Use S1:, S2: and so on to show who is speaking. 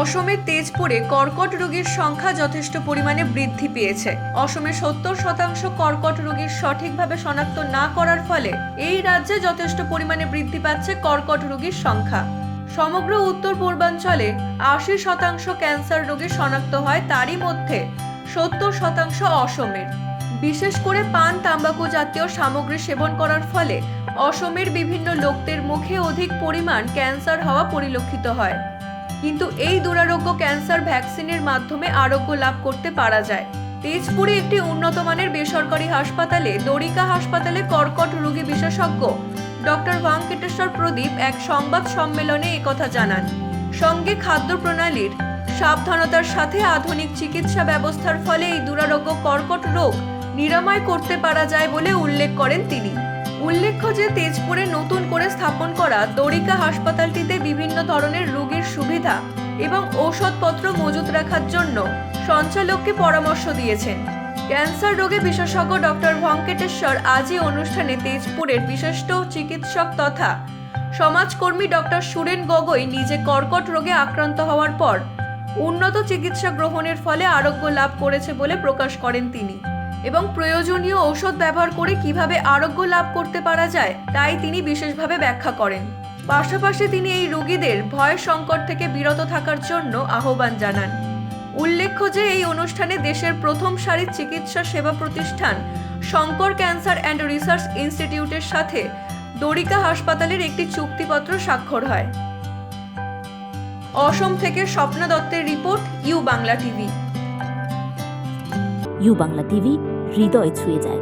S1: অসমের তেজপুরে কর্কট রোগীর সংখ্যা যথেষ্ট পরিমাণে বৃদ্ধি পেয়েছে। অসমে সত্তর শতাংশ কর্কট রোগীর সঠিকভাবে শনাক্ত না করার ফলে এই রাজ্যে যথেষ্ট পরিমাণে বৃদ্ধি পাচ্ছে কর্কট রোগীর সংখ্যা। সমগ্র উত্তর পূর্বাঞ্চলে আশি শতাংশ ক্যান্সার রোগী শনাক্ত হয় তারই মধ্যে সত্তর শতাংশ অসমের। বিশেষ করে পান, তাম্বাকু জাতীয় সামগ্রী সেবন করার ফলে অসমের বিভিন্ন লোকদের মুখে অধিক পরিমাণ ক্যান্সার হওয়া পরিলক্ষিত হয়। কিন্তু এই দুরারোগ্য ক্যান্সার ভ্যাকসিনের মাধ্যমে আরোগ্য লাভ করতে পারা যায়। তেজপুরে একটি উন্নত মানের বেসরকারি হাসপাতালে দরিকা হাসপাতালে কর্কট রোগী বিশেষজ্ঞ ডক্টর ভেঙ্কটেশ্বর প্রদীপ এক সংবাদ সম্মেলনে একথা জানান। সঙ্গে খাদ্য প্রণালীর সাবধানতার সাথে আধুনিক চিকিৎসা ব্যবস্থার ফলে এই দুরারোগ্য কর্কট রোগ নিরাময় করতে পারা যায় বলে উল্লেখ করেন তিনি। উল্লেখ্য যে তেজপুরে নতুন করে স্থাপন করা দরিকা হাসপাতালটিতে বিভিন্ন ধরনের সুবিধা এবং ঔষধপত্র মজুত রাখার জন্য সঞ্চালককে পরামর্শ দিয়েছেন। ক্যান্সার রোগে বিশেষজ্ঞ ডক্টর ভঙ্কেটেশ্বর আজই অনুষ্ঠানে তেজপুরের বিশিষ্ট চিকিৎসক তথা সমাজকর্মী ডক্টর সুরেন গগৈ নিজে কর্কট রোগে আক্রান্ত হওয়ার পর উন্নত চিকিৎসা গ্রহণের ফলে আরোগ্য লাভ করেছে বলে প্রকাশ করেন তিনি এবং প্রয়োজনীয় ঔষধ ব্যবহার করে কীভাবে আরোগ্য লাভ করতে পারা যায়, তাই তিনি বিশেষভাবে ব্যাখ্যা করেন। পাশাপাশি তিনি এই রোগীদের ভয় সংকট থেকে বিরত থাকার জন্য আহ্বান জানান। উল্লেখ্য যে, এই অনুষ্ঠানে দেশের প্রথম সারির চিকিৎসা সেবা প্রতিষ্ঠান শঙ্কর ক্যান্সার অ্যান্ড রিসার্চ ইনস্টিটিউটের সাথে দরিকা হাসপাতালের একটি চুক্তিপত্র স্বাক্ষর হয়। অসম থেকে স্বপ্ন দত্তের report, U Bangla TV.
S2: U Bangla TV, হৃদয় ছুঁয়ে যায়।